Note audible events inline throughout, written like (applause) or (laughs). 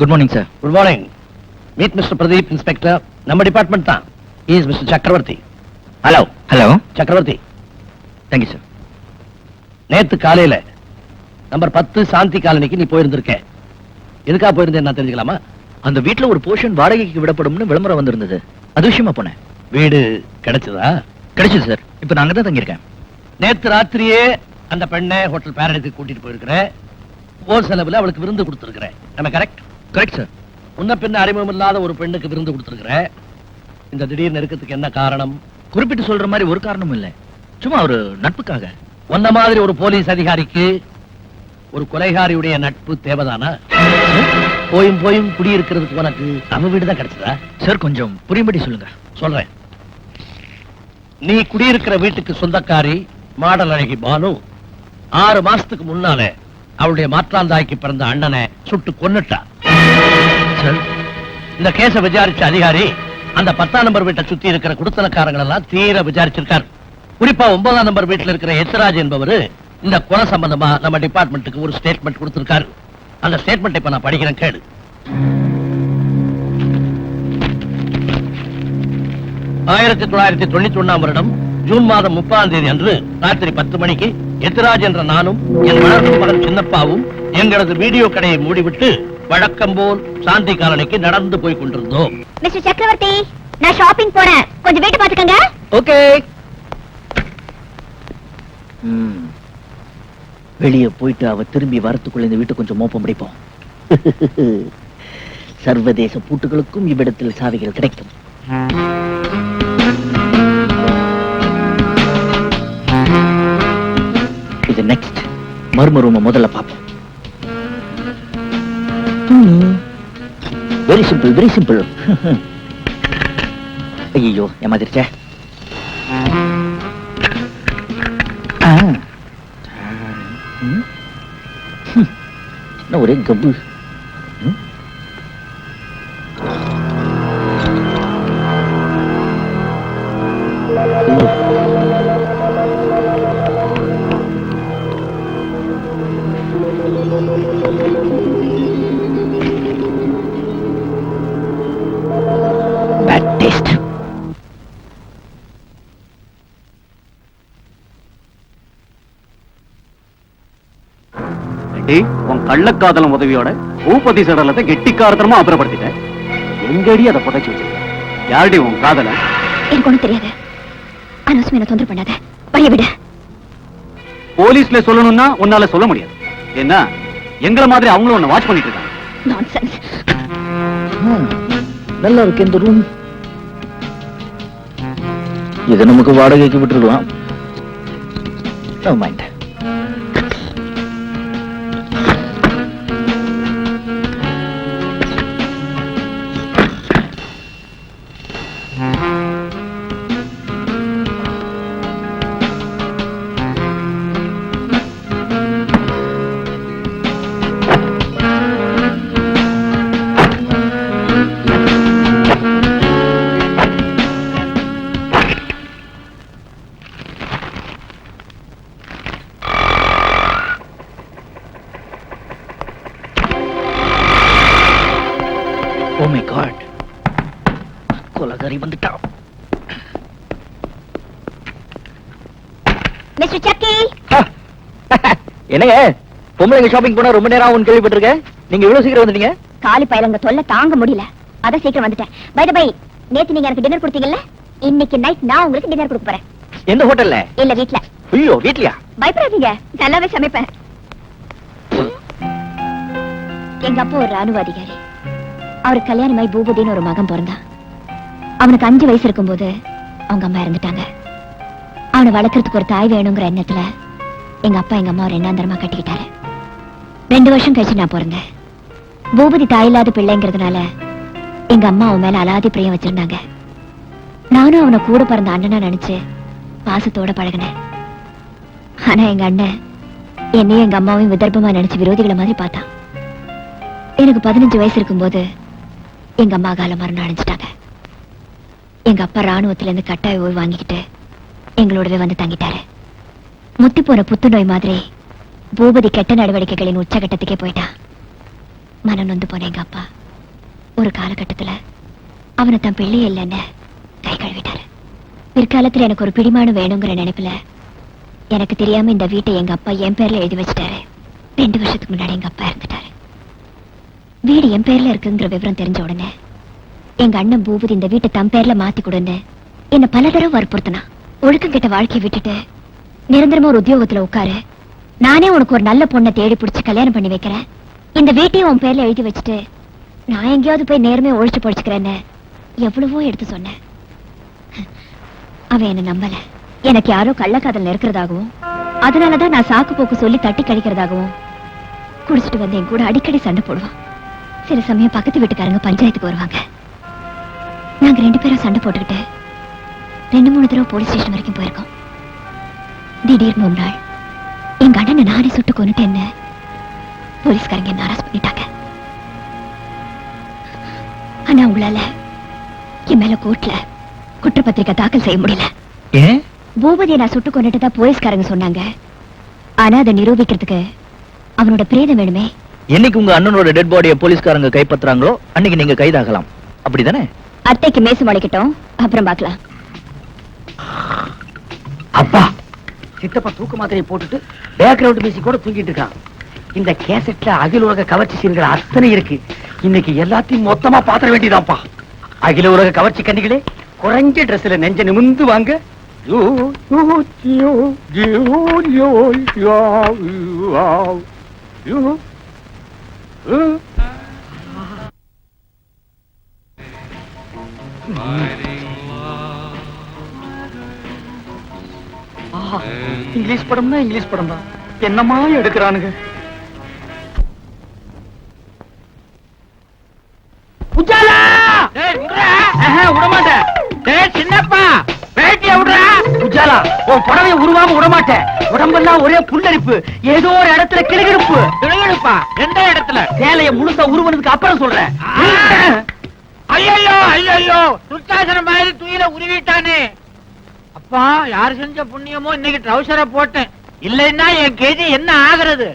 Good morning sir good morning meet mister Pradeep inspector நம்ம department தான். Is mister Chakravarthy hello hello Chakravarthy thank you sir நேத்து காலையில number பத்து சாந்தி காலனிக்கு நீ போயிருந்திருக்க. எதுக்காக போயிருந்தேன் நான் தெரிஞ்சுக்கலாமா? அந்த வீட்ல ஒரு போர்ஷன் வாடகைக்கு விடப்படும்னு விளம்பரம் வந்திருந்தது. அது விஷயமா போனேன். வீடு கிடைச்சதா? கிடைச்சது சார் இப்போ நான் அங்கே தான் தங்கியிருக்கேன். நேத்து ராத்திரியே அந்த பெண்ணை ஹோட்டல் பேரடைத்துக்கு கூட்டிட்டு போயிருக்கிறேன். ஓர் செலவுல அவளுக்கு விருந்து கொடுத்துருக்கிறேன். நம்ம கரெக்ட் கரெக்ட் சார் முன்ன பின்ன அறிமுகம் இல்லாத ஒரு பெண்ணுக்கு விருந்து கொடுத்துருக்கிறேன் இந்த திடீர் நெருக்கத்துக்கு என்ன காரணம்? குறிப்பிட்டு சொல்ற மாதிரி ஒரு காரணமும் இல்லை. சும்மா ஒரு நட்புக்காக. உன்ன மாதிரி ஒரு போலீஸ் அதிகாரிக்கு ஒரு கொலைகாரியுடைய நட்பு தேவைதானா? போயும் போயும் குடியிருக்கிறதுக்கு உனக்கு அவ வீடு தான் கிடைச்சதா? சார் கொஞ்சம் புரியும்படி சொல்லுங்க. சொல்றேன். நீ குடியிருக்கிற வீட்டுக்கு சொந்தக்காரி மாடல் அழகி பானு ஆறு மாசத்துக்கு முன்னால அவளுடைய மாற்றாந்தாய்க்கு பிறந்த அண்ணனை சுட்டு கொன்னுட்டா. சார். இந்த கேஸ விசாரிச்ச அதிகாரி அந்த பத்தாம் நம்பர் வீட்டை சுத்தி இருக்கிற குடுத்தனக்காரங்கள் எல்லாம் தீர விசாரிச்சிருக்காரு. குறிப்பா ஒன்பதாம் நம்பர் வீட்டுல இருக்கிற எத்ராஜ் என்பவர் இந்த கொலை சம்பந்தமா நம்ம டிபார்ட்மெண்ட்டுக்கு ஒரு ஸ்டேட்மெண்ட் கொடுத்திருக்காரு. அந்த ஸ்டேட்மெண்ட் இப்ப நான் படிக்கிறேன் கேடு ஆயிரத்தி தொள்ளாயிரத்தி தொண்ணூத்தி ஒன்னாம் வருடம் ஜூன் மாதம் முப்பதாம் தேதி அன்று ராத்திரி பத்து மணிக்கு எத்ராஜ் என்ற நானும் என் வளர்ப்பு மகன் சின்னப்பாவும் எங்களது வீடியோ கடையை மூடிவிட்டு வழக்கம் போல் சாந்தி காலனிக்கு நடந்து போய் கொண்டிருந்தோம். மிஸ்டர் சக்கரவர்த்தி நான் ஷாப்பிங் போறேன். கொஞ்சம் வீட்டு பாத்துக்கங்க ஓகே. வெளியே போயிட்டு அவ திரும்பி வரத்துக்குள்ள இந்த வீட்டை கொஞ்சம் மோப்பம் பிடிப்போம் (laughs) சர்வதேச பூட்டுகளுக்கும் இவ்விடத்தில் சாவிகள் கிடைக்கும். இது நெக்ஸ்ட் மர்ம ரூம முதல்ல பார்ப்போம். வெரி சிம்பிள் வெரி சிம்பிள் ஐயோ ஏமாதிருச்சே ஒரே கப்பு ஏய், உன் கள்ளக்காதலம் உதவியோட பூபதி சடலத்தை கெட்டிக்காரத்தனமா அப்புறப்படுத்திட்டேன். எங்கடி அதை புதைச்சு வச்சிருக்க? யாருடி உன் காதல? எனக்கு ஒண்ணும் தெரியாது. என்ன தொந்தரவு பண்ணாத. வழிய விடு. போலீஸ்ல சொல்லணும்னா உன்னால சொல்ல முடியாது. என்ன எங்கள மாதிரி அவங்களும் உன்னை வாட்ச் பண்ணிட்டு இருக்காங்க. நான்சென்ஸ் நல்லா இருக்கு இந்த ரூம் இதை நமக்கு வாடகைக்கு விட்டுருக்கலாம் No கொலகாரி வந்துட்டா. மிஸ்டர் சக்கி என்னங்க? பொம்பளைங்க ஷாப்பிங் போனா ரொம்ப நேரம் ஆகும் கேள்விப்பட்டிருக்கேன். நீங்க இவ்வளவு சீக்கிரம் வந்துட்டீங்க? காலி பயலங்க தொல்லை தாங்க முடியல. அதான் சீக்கிரம் வந்துட்டேன். பை பை நேத்து நீங்க எனக்கு டின்னர் கொடுத்தீங்கல்ல? இன்னைக்கு நைட் நான் உங்களுக்கு டின்னர் கொடுக்க போறேன். எந்த ஹோட்டல்ல இல்ல வீட்ல. ஐயோ வீட்லயா? பயப்படாதீங்க. நல்லாவே சமைப்பேன். எங்க அப்பா ஒரு ராணுவ அதிகாரி. அவருக்கு கல்யாணமாய் பூபதின்னு ஒரு மகன் பிறந்தான். அவனுக்கு அஞ்சு வயசு இருக்கும்போது அவங்க அம்மா இறந்துட்டாங்க. அவனை வளர்க்கறதுக்கு ஒரு தாய் வேணுங்கிற எண்ணத்துல எங்க அப்பா எங்க அம்மா ஒரு எண்ணாந்தரமா கட்டிக்கிட்டாரு. ரெண்டு வருஷம் கழிச்சு நான் பிறந்தேன். பூபதி தாயில்லாத பிள்ளைங்கிறதுனால எங்க அம்மா அவன் மேல அலாதி பிரியம் வச்சிருந்தாங்க. நானும் அவனை கூட பிறந்த அண்ணனா நினைச்சு பாசத்தோட பழகினேன். ஆனா எங்க அண்ணன் என்னையும் எங்க அம்மாவையும் விதர்ப்பமா நினைச்சு விரோதிகளை மாதிரி பார்த்தான். எனக்கு பதினஞ்சு வயசு இருக்கும்போது எங்க அம்மா கால மரணம் அடைஞ்சிட்டாங்க எங்க அப்பா ராணுவத்துல இருந்து கட்டாய ஓய்வு வாங்கிக்கிட்டு எங்களோடவே வந்து தங்கிட்டாரு. முத்தி போன புத்துநோய் மாதிரி பூபதி கெட்ட நடவடிக்கைகளின் உச்சகட்டத்துக்கே போயிட்டான். மனம் நொந்து போன எங்க அப்பா. ஒரு காலகட்டத்துல அவனை தன் பிள்ளையே இல்லைன்னு கை கழுவிட்டாரு. பிற்காலத்துல எனக்கு ஒரு பிடிமானம் வேணுங்கிற நினைப்புல எனக்கு தெரியாம இந்த வீட்டை எங்க அப்பா என் பேர்ல எழுதி வச்சிட்டாரு. ரெண்டு வருஷத்துக்கு முன்னாடி எங்க அப்பா இருந்துட்டாரு வீடு என் பேர்ல இருக்குங்கிற விவரம் தெரிஞ்ச உடனே எங்க அண்ணன் பூபதி இந்த வீட்டை தன் பேர்ல மாத்தி கொடுன்னு என்ன பல தடவை வற்புறுத்தினா ஒழுக்கம் கெட்ட வாழ்க்கையை விட்டுட்டு நிரந்தரமா ஒரு உத்தியோகத்துல உட்காரு. நானே உனக்கு ஒரு நல்ல பொண்ணை தேடி பிடிச்சி கல்யாணம் பண்ணி வைக்கிறேன். இந்த வீட்டையும் உன் பேர்ல எழுதி வச்சுட்டு நான் எங்கேயாவது போய் நேர்மையா ஒழிச்சு பொழிச்சுக்கிறேன்னு எவ்வளவோ எடுத்து சொன்னேன். அவன் என்ன நம்பல. எனக்கு யாரோ கள்ளக்காதல் இருக்கிறதாகவும் அதனாலதான் நான் சாக்கு போக்கு சொல்லி தட்டி கழிக்கிறதாகவும் குடிச்சிட்டு வந்து என் கூட அடிக்கடி சண்டை போடுவான். சில சமயம் பக்கத்து வீட்டுக்காரங்க பஞ்சாயத்துக்கு வருவாங்க. நாங்க ரெண்டு பேரும் சண்டை போட்டுக்கிட்டு ரெண்டு மூணு தடவை போலீஸ் ஸ்டேஷன் வரைக்கும் போயிருக்கோம். திடீர்னு ஒரு நாள் எங்க அண்ணனை நானே சுட்டு கொண்டுட்டேன்னு போலீஸ்காரங்க என்ன அரெஸ்ட் பண்ணிட்டாங்க. ஆனா உங்களால என் மேல கோர்ட்ல குற்றப்பத்திரிக்கை தாக்கல் செய்ய முடியல. பூபதியை நான் சுட்டு கொண்டுட்டு தான் போலீஸ்காரங்க சொன்னாங்க. ஆனா அதை நிரூபிக்கிறதுக்கு அவனோட பிரேதம் வேணுமே. என்னைக்கு உங்க அண்ணனோட டெட் பாடியை போலீஸ்காரங்க கைப்பற்றுறாங்களோ அன்னைக்கு நீங்க கைதாகலாம். அப்படிதானே? அத்தைக்கு மேசு முளைக்கட்டும் அப்புறம் பார்க்கலாம். அப்பா சித்தப்பா தூக்கு மாத்திரையை போட்டுட்டு பேக்ரவுண்ட் மியூசிக் கூட தூங்கிட்டு இருக்கான். இந்த கேசட்ல அகில உலக கவர்ச்சி சீன்கள் அத்தனை இருக்கு. இன்னைக்கு எல்லாத்தையும் மொத்தமா பாத்திர வேண்டியதாப்பா அகில உலக கவர்ச்சி கண்ணிகளே குறைஞ்ச ட்ரெஸ்ல நெஞ்ச நிமிந்து வாங்க. You, you, you, you, you, you, you, you, you. Aha, English படம்னா இங்கிலீஷ் படம் தான் என்னமா எடுக்கிறானுங்க? புடவைய உருவாம விடமாட்டேன். உடம்பெல்லாம் ஒரே புல்லரிப்பு ஏதோ ஒரு இடத்துல கிளுகிழுப்பு கிளுகிழுப்பா எந்த இடத்துல. சேலைய முழுசா உருவனதுக்கு அப்புறம் சொல்றேன். ஐயோ ஐயோ துர்த்தாசனம் மாதிரி துயில உருவிட்டானே. அப்பா யார் செஞ்ச புண்ணியமோ இன்னைக்கு ட்ரௌசரை போட்டேன். இல்லைன்னா என் கெதி என்ன ஆகுறது.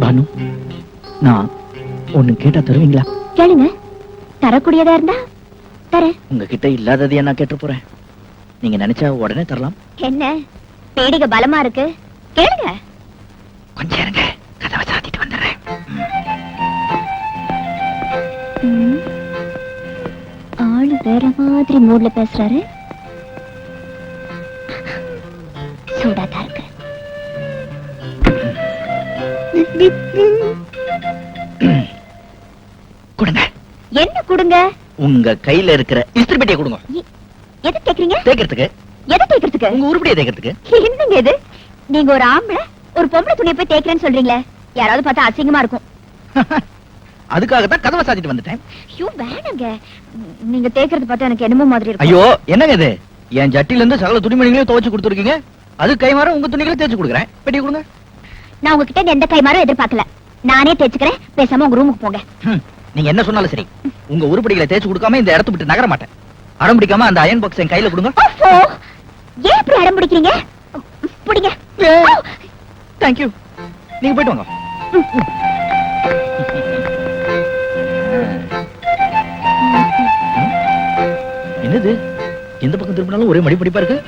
பானு நான் ஒண்ணு கேட்டா தருவீங்களா? கேளுங்க. தரக்கூடியதா இருந்தா தரேன் உங்ககிட்ட இல்லாததையே நான் கேட்டு போறேன். நீங்க நினைச்சா உடனே தரலாம். என்ன? பீடிகை பலமா இருக்கு. கேளுங்க. கொஞ்சம் இருங்க. கதவை சாத்திட்டு வந்துடுறேன். ஆளு வேற மாதிரி மூட்ல பேசுறாரு. சூடாதான் இருக்கு. என்ன கொடுங்க? உங்க கையில இருக்கிற இஸ்திரி பெட்டியை கொடுங்க. எது கேக்குறீங்க தேய்க்கிறதுக்கு. எதை தேய்க்கிறதுக்கு? உங்க உருப்படியை தேய்க்கிறதுக்கு. என்னங்க இது? நீங்க ஒரு ஆம்பளை ஒரு பொம்பளை துணியை போய் தேய்க்கிறேன்னு சொல்றீங்களே. யாராவது பார்த்தா அசிங்கமா இருக்கும். (laughs) அதுக்காகத்தான் கதவை சாத்திட்டு வந்துட்டேன். ஐயோ வேணாங்க. நீங்க தேய்க்கிறது பார்த்தா எனக்கு என்னமோ மாதிரி இருக்கும். ஐயோ என்னங்க இது? என் ஜட்டில இருந்து சகல துணிமணிகளையும் துவைச்சு கொடுத்துருக்கீங்க? அது கை மாற உங்க துணிகளை தேய்ச்சு கொடுக்குறேன். பெட்டி கொடுங்க. நான் உங்ககிட்ட எந்த கைமாறும் எதிர்பார்க்கல. நானே தேய்ச்சுக்கிறேன். பேசாம உங்க ரூமுக்கு போங்க. நீங்க என்ன சொன்னாலும் சரி. உங்க உருப்படிகளை தேய்ச்சு கொடுக்காம இந்த இடத்த விட்டு நகர மாட்டேன். அடம் பிடிக்காம அந்த அயன் பாக்ஸ் என் கையில கொடுங்க. ஏன் இப்படி அடம் பிடிக்கிறீங்க? பிடிங்க. தேங்க்யூ நீங்க போயிட்டு வாங்க. என்னது? எந்த பக்கம் திரும்பினாலும் ஒரே மடிப்படிப்பா இருக்கு?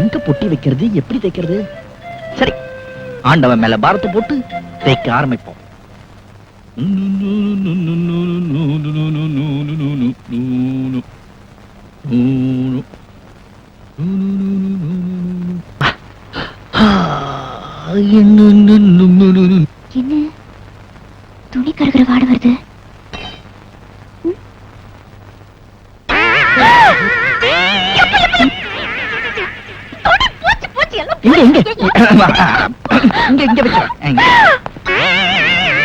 எங்க பொட்டி வைக்கிறது? எப்படி தைக்கிறது சரி ஆண்டவன் மேல பாரத்தை போட்டு தைக்க ஆரம்பிப்போம். என்ன? துணி கருகிற வாட வருது. இங்க இங்க இங்க இங்க.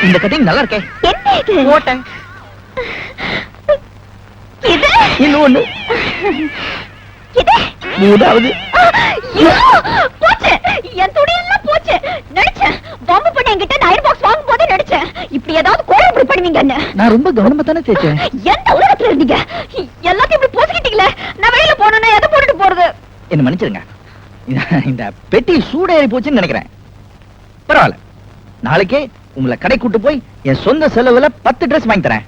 இந்த கட்டிங் நல்லா இருக்கே. என்ன இது? இது? இன்னும் ஒண்ணு. இது? மூணாவது ஐயோ, போச்சு. என் துணியெல்லாம் போச்சு. நினைச்சேன். பாம்பு பண்ணி என்கிட்ட இந்த அயர் பாக்ஸ் வாங்கும் போதே நினைச்சேன். இப்படி ஏதாவது இப்படி பண்ணுவீங்கன்னு நான் ரொம்ப கவனமா தானே தேய்ச்சேன் எந்த உலகத்துல இருந்தீங்க? எல்லாத்தையும் இப்படி போசிக்கிட்டீங்களே. நான் வெளியில போகணும்னா எதை போட்டுட்டு போறது? என்ன மன்னிச்சிருங்க. இந்த பெட்டி சூடேறி போச்சுன்னு நினைக்கிறேன். பரவாயில்ல. நாளைக்கே உங்களை கடை கூட்டு போய் என் சொந்த செலவுல பத்து Dress வாங்கி தரேன்.